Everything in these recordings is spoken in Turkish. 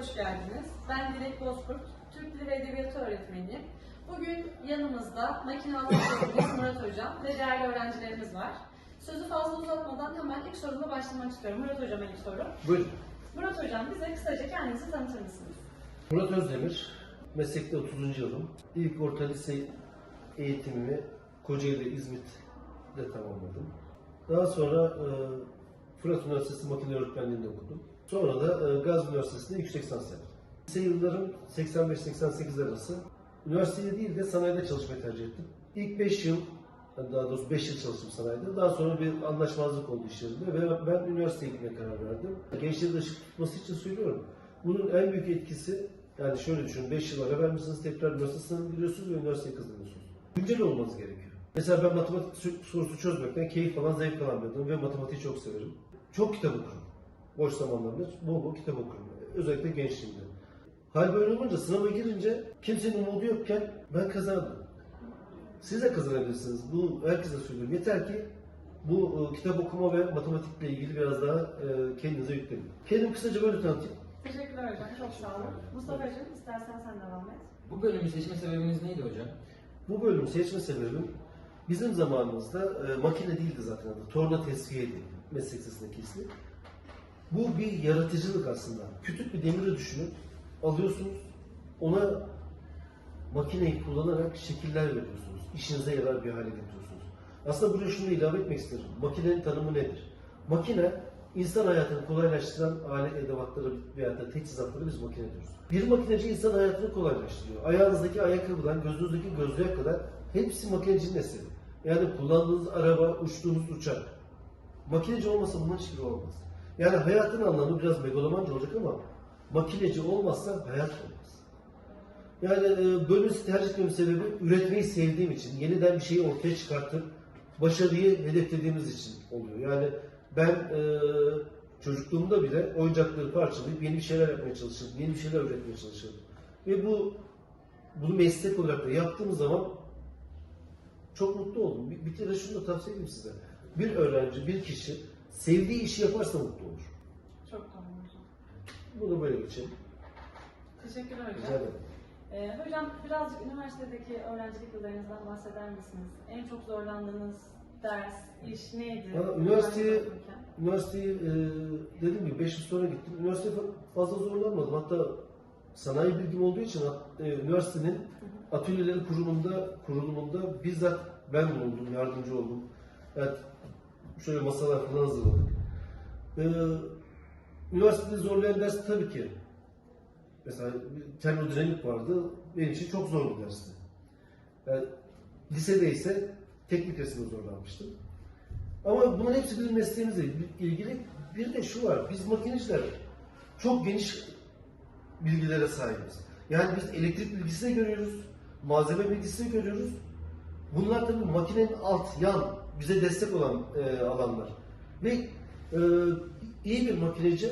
hoş geldiniz. Ben Dilek Bozkurt, Türk Dili ve Edebiyatı öğretmeniyim. Bugün yanımızda makinalı öğretmenimiz Murat Hocam ve değerli öğrencilerimiz var. Sözü fazla uzatmadan hemen ilk sorumla başlamak istiyorum. Murat Hocam'a ilk soru. Buyurun. Murat Hocam bize kısaca kendinizi tanıtır mısınız? Murat Özdemir, meslekte 30. yılım. İlk orta lise eğitimimi Kocaeli İzmit'te tamamladım. Daha sonra e, Fırat Üniversitesi Makine Öğretmenliği'nde okudum. Sonra da e, Gazi Üniversitesi'nde yüksek lisans yaptım. Lise yıllarım 85-88 arası. Üniversitede değil de sanayide çalışmayı tercih ettim. İlk 5 yıl, daha doğrusu 5 yıl çalıştım sanayide. Daha sonra bir anlaşmazlık oldu iş yerinde ve ben üniversiteye gitmeye karar verdim. Gençleri de ışık tutması için söylüyorum. Bunun en büyük etkisi, yani şöyle düşünün, 5 yıl ara vermişsiniz, tekrar üniversite sınavına giriyorsunuz ve üniversiteye kazanıyorsunuz. Güncel olmanız gerekiyor. Mesela ben matematik sor- sorusu çözmekten keyif alan, zevk alan bir ve matematiği çok severim. Çok kitap okurum. Boş zamanlarımda bol bol kitap okurum. Özellikle gençliğimde. Hal böyle olunca sınava girince kimsenin umudu yokken ben kazandım. Siz de kazanabilirsiniz. Bu herkese söylüyorum. Yeter ki bu e, kitap okuma ve matematikle ilgili biraz daha e, kendinize yüklenin. Kendimi kısaca böyle tanıtayım. Teşekkürler hocam, çok sağ olun. Mustafa'cığım istersen sen devam et. Bu bölümü seçme sebebiniz neydi hocam? Bu bölümü seçme sebebim bizim zamanımızda e, makine değildi zaten adı. Torna tesviyeydi meslek lisesindeki ismi. Bu bir yaratıcılık aslında. Küçük bir demiri düşünün. Alıyorsunuz. Ona makineyi kullanarak şekiller veriyorsunuz. İşinize yarar bir hale getiriyorsunuz. Aslında buraya şunu ilave etmek isterim. Makinenin tanımı nedir? Makine insan hayatını kolaylaştıran alet edevatları veya da teçhizatları biz makine diyoruz. Bir makineci insan hayatını kolaylaştırıyor. Ayağınızdaki ayakkabıdan gözünüzdeki gözlüğe kadar hepsi makinecinin eseri. Yani kullandığınız araba, uçtuğunuz uçak. Makineci olmasa bunların hiçbiri olmaz. Yani hayatın anlamı biraz megalomanca olacak ama makineci olmazsa hayat olmaz. Yani e, bölümü tercih etmemin sebebi üretmeyi sevdiğim için, yeniden bir şeyi ortaya çıkartıp başarıyı hedeflediğimiz için oluyor. Yani ben e, çocukluğumda bile oyuncakları parçalayıp yeni bir şeyler yapmaya çalışırdım, yeni bir şeyler üretmeye çalışırdım. Ve bu bunu meslek olarak da yaptığım zaman çok mutlu oldum. Bir, bir kere şunu da tavsiye edeyim size. Bir öğrenci, bir kişi sevdiği işi yaparsa mutlu olur. Çok tamam hocam. Bunu böyle geçelim. Teşekkürler hocam. Rica ederim. Ee, hocam birazcık üniversitedeki öğrencilik yıllarınızdan bahseder misiniz? En çok zorlandığınız ders, iş neydi? Valla üniversiteye, Üniversite üniversiteye e, dediğim gibi 5 yıl sonra gittim. Üniversiteye fa- fazla zorlanmadım. Hatta sanayi bilgim olduğu için e, üniversitenin atölyeleri kurulumunda, kurulumunda bizzat ben bulundum, yardımcı oldum. Yani şöyle masalar falan hazırladık. E, üniversitede zorlayan ders tabii ki mesela termodinamik vardı. Benim için çok zor bir dersti. Yani, lisede ise teknik resimde zorlanmıştım. Ama bunların hepsi bizim mesleğimizle ilgili. Bir de şu var, biz makineciler çok geniş bilgilere sahibiz. Yani biz elektrik bilgisini görüyoruz, malzeme bilgisini görüyoruz. Bunlar tabii makinenin alt, yan, bize destek olan e, alanlar. Ve e, iyi bir makineci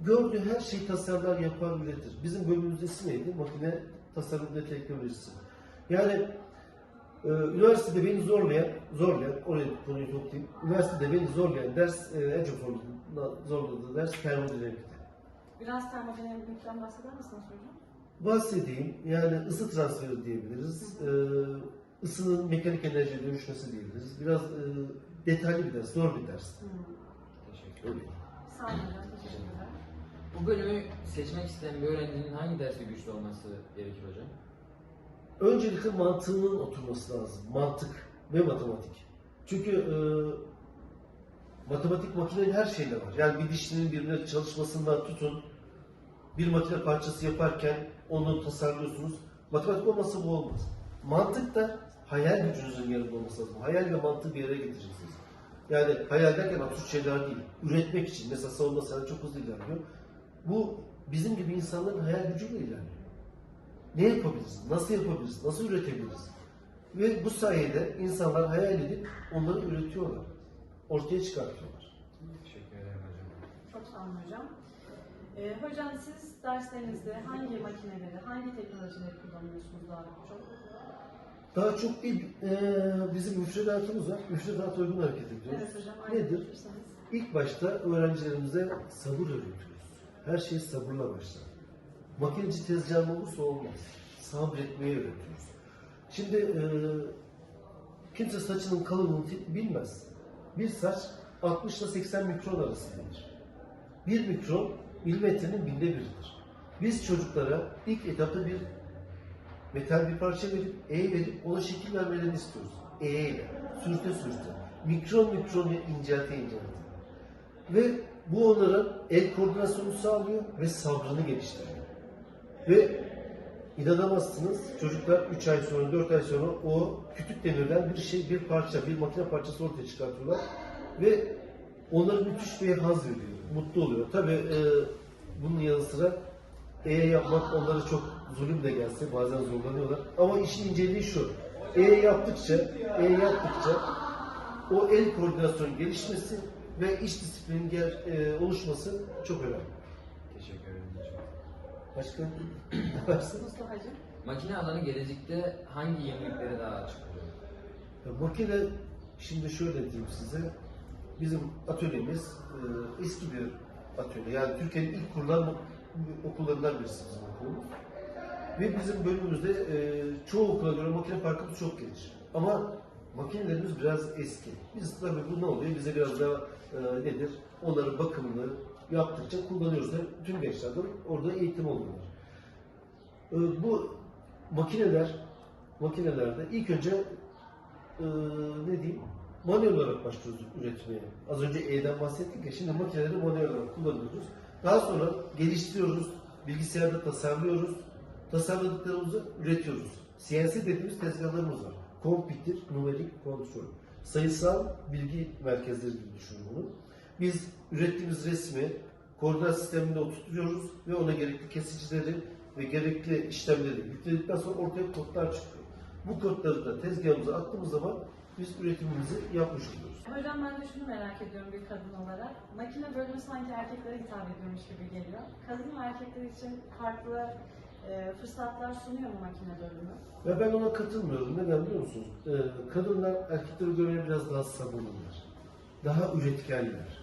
gördüğü her şeyi tasarlar, yapar, üretir. Bizim bölümümüzde ismi neydi? Makine tasarım ve teknolojisi. Yani ee, üniversitede beni zorlayan, zorlayan, oraya konuyu toplayayım. Üniversitede beni zorlayan ders, e, en çok zorladığı, zorladığı ders termodinamikti. Biraz termodinamikten bahseder misiniz hocam? Bahsedeyim, yani ısı transferi diyebiliriz. Ee, ısının mekanik enerjiye dönüşmesi diyebiliriz. Biraz e, detaylı bir ders, zor bir ders. Hmm. Teşekkür Öyle. Sağ olun teşekkürler. Bu bölümü seçmek isteyen bir öğrencinin hangi derste güçlü olması gerekir hocam? Öncelikle mantığının oturması lazım. Mantık ve matematik. Çünkü e, matematik makinenin her şeyinde var. Yani bir dişlinin birbirine çalışmasından tutun, bir makine parçası yaparken onu tasarlıyorsunuz. Matematik olmasa bu olmaz. Mantık da hayal gücünüzün yanında olması lazım. Hayal ve mantığı bir yere getireceksiniz. Yani hayal derken absürt şeyler değil. Üretmek için. Mesela savunma sanayi çok hızlı ilerliyor. Bu bizim gibi insanların hayal gücüyle ilerliyor. Ne yapabiliriz? Nasıl yapabiliriz? Nasıl üretebiliriz? Ve bu sayede insanlar hayal edip onları üretiyorlar. Ortaya çıkartıyorlar. Teşekkür ederim hocam. Çok sağ olun hocam. Ee, hocam siz derslerinizde hangi makineleri, hangi teknolojileri kullanıyorsunuz daha çok? Daha çok bir eee, bizim müfredatımız var. Müfredata uygun hareket ediyoruz. Evet hocam, Nedir? İlk başta öğrencilerimize sabır öğretiyoruz. Her şey sabırla başlar. Makineci tezgahı olursa olmaz. Sabretmeyi öğretiyoruz. Şimdi e, kimse saçının kalınlığını bilmez. Bir saç 60 ile 80 mikron arasındadır. Bir mikron milimetrenin binde biridir. Biz çocuklara ilk etapta bir metal bir parça verip, E verip ona şekil vermelerini istiyoruz. E ile, sürte sürte, mikron mikron incelte incelte. Ve bu onların el koordinasyonu sağlıyor ve sabrını geliştiriyor. Ve inanamazsınız çocuklar 3 ay sonra 4 ay sonra o kütük demirden bir şey bir parça bir makine parçası ortaya çıkartıyorlar ve onları müthiş bir haz veriyor. Mutlu oluyor. Tabi bunun yanı sıra E yapmak onlara çok zulüm de gelse bazen zorlanıyorlar. Ama işin inceliği şu. E yaptıkça E yaptıkça o el koordinasyonu gelişmesi ve iş disiplinin gel, e, oluşması çok önemli. Teşekkür ederim hocam. Başka ne varsınız? Mustafa'cığım. Makine alanı gelecekte hangi yeniliklere daha açık oluyor? Ya makine şimdi şöyle diyeyim size bizim atölyemiz e, eski bir atölye yani Türkiye'nin ilk kurulan okullarından birisi bizim okulumuz. Ve bizim bölümümüzde e, çoğu okula göre makine parkımız çok geniş. Ama makinelerimiz biraz eski. Biz tabii bu ne oluyor? Bize biraz daha e, nedir? Onları bakımlı yaptıkça kullanıyoruz. Ve tüm gençlerden orada eğitim alıyorlar. E, bu makineler makinelerde ilk önce e, ne diyeyim manuel olarak başlıyoruz üretmeye. Az önce E'den bahsettik ya şimdi makineleri manuel olarak kullanıyoruz. Daha sonra geliştiriyoruz, bilgisayarda tasarlıyoruz, tasarladıklarımızı üretiyoruz. CNC dediğimiz tezgahlarımız var. Computer, numerik kontrol. Sayısal bilgi merkezleri gibi düşünün bunu. Biz ürettiğimiz resmi koordinat sisteminde oturtuyoruz ve ona gerekli kesicileri ve gerekli işlemleri yükledikten sonra ortaya kodlar çıkıyor. Bu kodları da tezgahımıza attığımız zaman biz üretimimizi yapmış oluyoruz. Hocam ben de şunu merak ediyorum bir kadın olarak. Makine bölümü sanki erkeklere hitap ediyormuş gibi geliyor. Kadın ve erkekler için farklı e, fırsatlar sunuyor mu makine bölümü? Ve ben ona katılmıyorum. Neden biliyor musunuz? Ee, kadınlar erkeklere göre biraz daha sabırlılar. Daha üretkenler.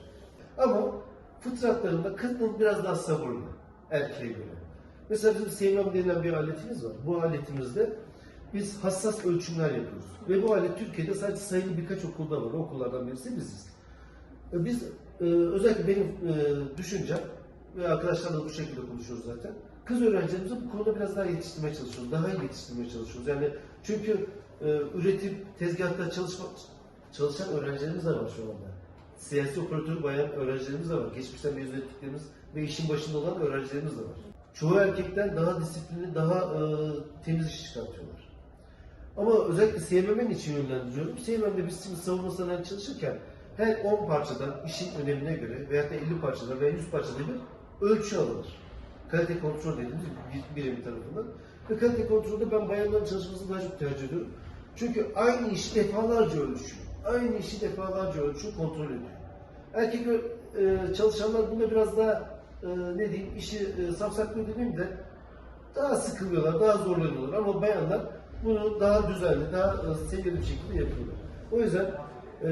Ama fıtratlarında kadın biraz daha sabırlı erkeğe göre. Mesela bizim CMM denilen bir aletimiz var. Bu aletimizde biz hassas ölçümler yapıyoruz. Ve bu alet Türkiye'de sadece sayılı birkaç okulda var. O okullardan birisi biziz. E, Biz e, özellikle benim e, düşüncem ve arkadaşlarla bu şekilde konuşuyoruz zaten. Kız öğrencilerimizi bu konuda biraz daha yetiştirmeye çalışıyoruz. Daha iyi yetiştirmeye çalışıyoruz. Yani çünkü e, üretim, tezgahta çalışma, çalışan öğrencilerimiz de var şu anda. Siyasi operatör bayan öğrencilerimiz de var. Geçmişten mezun ettiklerimiz ve işin başında olan öğrencilerimiz de var. Çoğu erkekten daha disiplinli, daha e, temiz iş çıkartıyorlar. Ama özellikle CMM'in için yönlendiriyorum. CMM'de biz şimdi savunma sanayi çalışırken her 10 parçadan işin önemine göre veya da 50 parçadan veya 100 parçada bir ölçü alınır. Kalite kontrol dediğimiz bir birimi tarafından. Ve kalite kontrolde ben bayanların çalışmasını daha çok tercih ediyorum. Çünkü aynı işi defalarca ölçüyor. Aynı işi defalarca ölçüyor, kontrol ediyor. Erkek e, çalışanlar bunda biraz daha e, ne diyeyim işi e, savsaklıyor demeyeyim de daha sıkılıyorlar, daha zorlanıyorlar ama bayanlar bunu daha düzenli, daha e, seviyeli bir şekilde yapıyorlar. O yüzden e,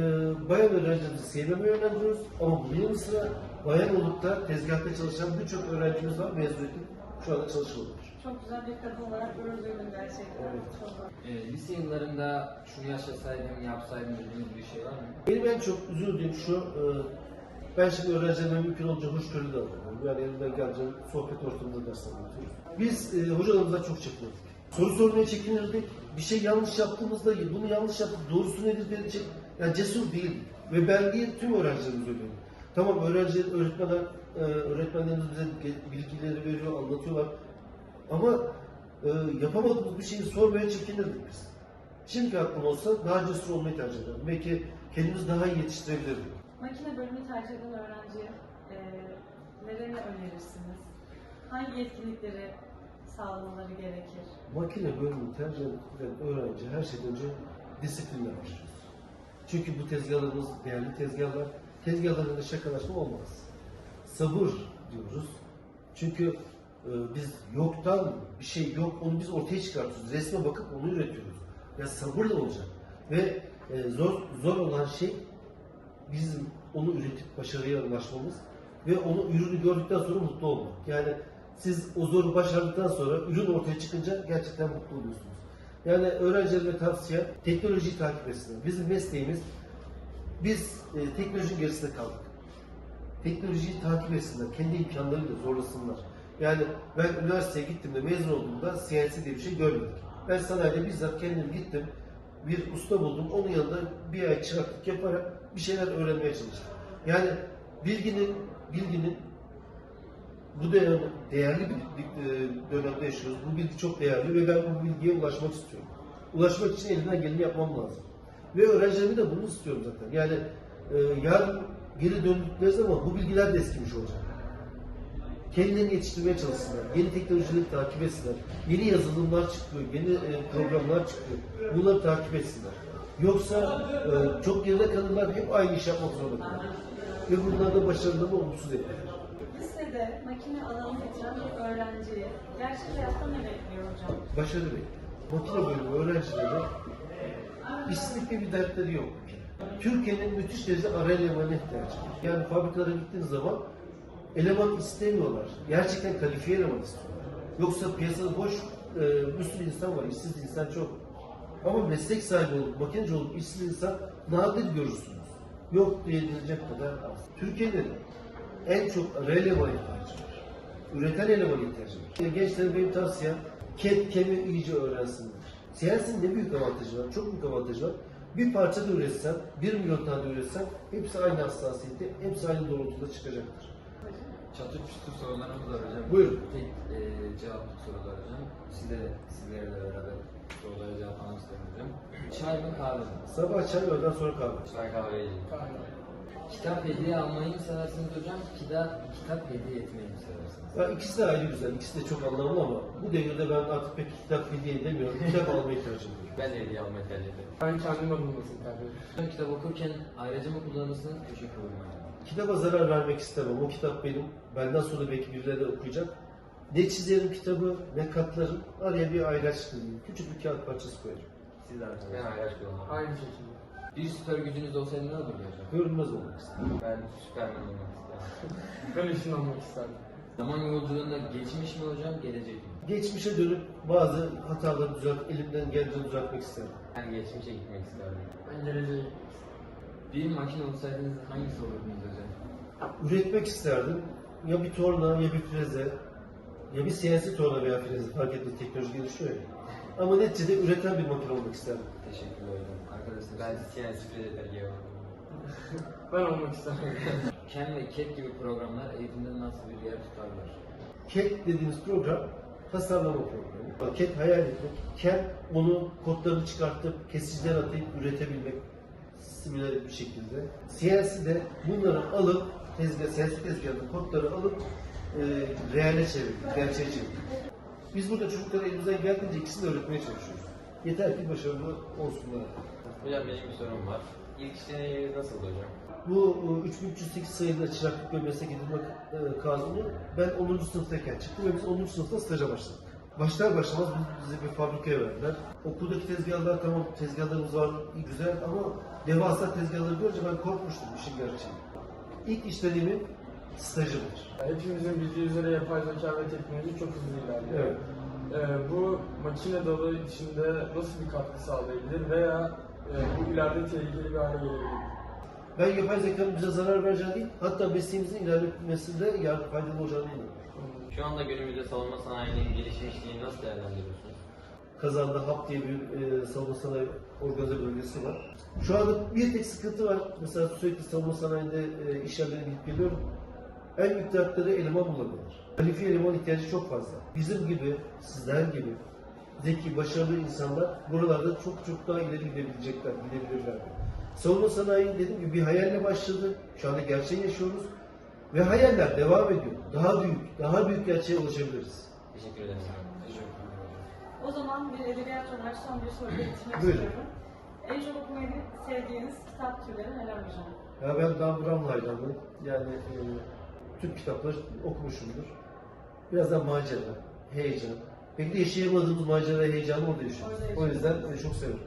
bayan öğrencilerimizi sevmeme yönlendiriyoruz ama bunun yanı sıra bayan olup da tezgahta çalışan birçok öğrencimiz var mezun edip şu anda çalışıyorlar. Çok güzel bir kadın olarak gurur duydum gerçekten. Evet. Çok. Ee, lise yıllarında şunu yaşasaydım, yapsaydım dediğiniz bir şey var mı? Benim en çok üzüldüğüm şu, e, ben şimdi öğrencilerime mümkün olunca hoşgörülü davranıyorum. Yani elimden geldiğince sohbet ortamında ders anlatıyoruz. Biz e, hocalarımızdan çok çekinirdik. Soru sormaya çekinirdik. Bir şey yanlış yaptığımızda bunu yanlış yaptık, doğrusu nedir diyecek. Yani cesur değil. Ve ben değil, tüm öğrencilerimiz öyle. Tamam öğrenci, öğretmenler, e, öğretmenlerimiz bize bilgileri veriyor, anlatıyorlar. Ama e, yapamadığımız bir şeyi sormaya çekinirdik biz. Şimdiki aklım olsa daha cesur olmayı tercih ederim. Belki kendimizi daha iyi yetiştirebilirdik. Makine bölümü tercih eden öğrenciye e, nelerini önerirsiniz? Hangi yetkinlikleri sağlamaları gerekir? Makine bölümünü tercih eden öğrenci her şeyden önce disiplinle başlıyor. Çünkü bu tezgahlarımız değerli tezgahlar. Tezgahlarında şakalaşma olmaz. Sabır diyoruz. Çünkü e, biz yoktan bir şey yok, onu biz ortaya çıkartıyoruz. Resme bakıp onu üretiyoruz. Ya sabırla olacak. Ve e, zor zor olan şey bizim onu üretip başarıya ulaşmamız. ve onu ürünü gördükten sonra mutlu olmak. Yani siz o zoru başardıktan sonra ürün ortaya çıkınca gerçekten mutlu oluyorsunuz. Yani öğrencilerime tavsiye teknolojiyi takip etsinler. Bizim mesleğimiz biz e, teknolojinin gerisinde kaldık. Teknolojiyi takip etsinler, kendi imkanlarıyla zorlasınlar. Yani ben üniversiteye gittiğimde mezun olduğumda CNC diye bir şey görmedik. Ben sanayide bizzat kendim gittim, bir usta buldum, onun yanında bir ay çıraklık yaparak bir şeyler öğrenmeye çalıştım. Yani bilginin, bilginin bu dönem değerli bir bir, e, dönemde yaşıyoruz. Bu bilgi çok değerli ve ben bu bilgiye ulaşmak istiyorum. Ulaşmak için elimden geleni yapmam lazım. Ve öğrencilerime de bunu istiyorum zaten. Yani e, yarın geri döndükleri zaman bu bilgiler de eskimiş olacak. Kendilerini yetiştirmeye çalışsınlar. Yeni teknolojileri takip etsinler. Yeni yazılımlar çıkıyor, yeni e, programlar çıkıyor. Bunları takip etsinler. Yoksa e, çok geride kalırlar, hep aynı iş yapmak zorunda kalırlar. Ve bunlar da başarılarını olumsuz eder. Lisede makine alanı bitiren bir öğrenciyi gerçek hayatta ne bekliyor hocam? Başarı Bey, makine bölümü öğrencileri işsizlikle bir dertleri yok. Türkiye'nin müthiş derecede ara elemana ihtiyacı var. Yani fabrikalara gittiğiniz zaman eleman istemiyorlar. Gerçekten kalifiye eleman istiyorlar. Yoksa piyasada boş e, bir sürü insan var, işsiz insan çok. Ama meslek sahibi olup, makineci olup işsiz insan nadir görürsünüz. Yok diye denilecek kadar az. Türkiye'nin en çok ara elemana ihtiyacı var. Üreten eleman ihtiyacı var. Gençlere benim tavsiyem ket kemi iyice öğrensinler. Siyasetin ne büyük avantajı var, çok büyük avantajı var. Bir parça da üretsen, bir milyon tane de üretsen hepsi aynı hassasiyette, hepsi aynı doğrultuda çıkacaktır. Çatır çutur sorularımız var hocam. Buyurun. Tek e, cevaplık sorular hocam. Size de sizlerle beraber sorulara cevaplamak isterim hocam. Çay mı kahve mi? Sabah çay, öğleden sonra kahve. Çay kahve Kitap hediye almayı mı seversiniz hocam? Kitap, kitap hediye etmeyi mi seversiniz? Ya ikisi de ayrı güzel, ikisi de çok anlamlı ama bu devirde ben artık pek kitap hediye edemiyorum. Kitap almayı tercih ediyorum. Ben de hediye almayı tercih ederim. Ben kendim bulunmasını tercih ederim. Hocam kitap okurken ayrıca mı kullanırsınız? Teşekkür ederim hocam. Kitaba zarar vermek istemem. O kitap benim. Benden sonra belki birileri de okuyacak. Ne çizerim kitabı, ne katlarım. Araya bir ayraç koyayım. Küçük bir kağıt parçası koyarım. Siz de arkadaşlar. Ben ayraç kullanırım. Aynı şekilde. Bir süper gücünüz olsaydı ne olurdu hocam? Görünmez olmak isterim. Ben süpermen olmak isterim. Ben ışınlanmak isterdim. Zaman yolculuğunda geçmiş mi hocam, gelecek mi? Geçmişe dönüp bazı hataları düzelt, elimden geldiğince düzeltmek isterim. Ben geçmişe gitmek isterdim. Ben geleceğe Bir makine olsaydınız hangisi olurdunuz hocam? Üretmek isterdim. Ya bir torna, ya bir freze, ya bir siyasi torna veya freze fark etmez teknoloji gelişiyor ya. Ama neticede üreten bir makine olmak isterdim. Teşekkürler hocam. Arkadaşlar ben CNC Predator gibi Ben olmak isterdim. Ken ve Cat gibi programlar eğitimde nasıl bir yer tutarlar? CAD dediğimiz program tasarlama programı. CAD hayal etmek, CAD onu kodlarını çıkartıp kesiciler atayıp üretebilmek simüler bir şekilde. CNC de bunları alıp tezgah, CNC tezgahında kodları alıp e, reale çevirdik, gerçeğe çevirdik. Biz burada çocuklara elimizden geldiğince ikisini de öğretmeye çalışıyoruz. Yeter ki başarılı olsunlar. Hocam benim bir sorum var. İlk iş deneyiminiz nasıldı hocam? Bu e, 3308 sayılı çıraklık ve meslek edinme e, kanunu ben 10. sınıftayken çıktı ve biz 10. sınıfta staja başladık. Başlar başlamaz biz- bizi bir fabrikaya verdiler. Okuldaki tezgahlar tamam tezgahlarımız var iyi, güzel ama devasa tezgahları görünce ben korkmuştum işin gerçeği. İlk iş deneyimim stajımdır. Hepimizin bildiği üzere yapay zeka ve teknoloji çok hızlı ilerliyor. Evet. Ee, bu makine dalı içinde nasıl bir katkı sağlayabilir veya bu ileride tehlikeli bir hale gelebilir? Ben yapay zekanın bize zarar vereceğini değil, hatta mesleğimizin ilerlemesinde yardım faydalı olacağını inanıyorum. Şu anda günümüzde savunma sanayinin gelişmişliğini nasıl değerlendiriyorsunuz? Kazan'da HAP diye bir e, savunma sanayi organize bölgesi var. Şu anda bir tek sıkıntı var. Mesela sürekli savunma sanayinde e, iş yerlerine gidip geliyorum. En büyük dertleri eleman bulamıyorlar. Kalifiye eleman ihtiyacı çok fazla. Bizim gibi, sizler gibi zeki, başarılı insanlar buralarda çok çok daha ileri gidebilecekler, gidebilirler. Savunma sanayi dediğim gibi bir hayalle başladı. Şu anda gerçeği yaşıyoruz. Ve hayaller devam ediyor. Daha büyük, daha büyük gerçeğe ulaşabiliriz. Teşekkür ederim. Teşekkür ederim. O zaman bir edebiyat olarak son bir soruyla bitirmek istiyorum. En çok okumayı sevdiğiniz kitap türleri neler hocam? Ya ben Dan Brown hayranıyım. Yani e, tüm kitapları okumuşumdur. Biraz da macera, heyecan. Pek de yaşayamadığımız macera heyecanı orada yaşıyoruz. O yüzden e, çok severim.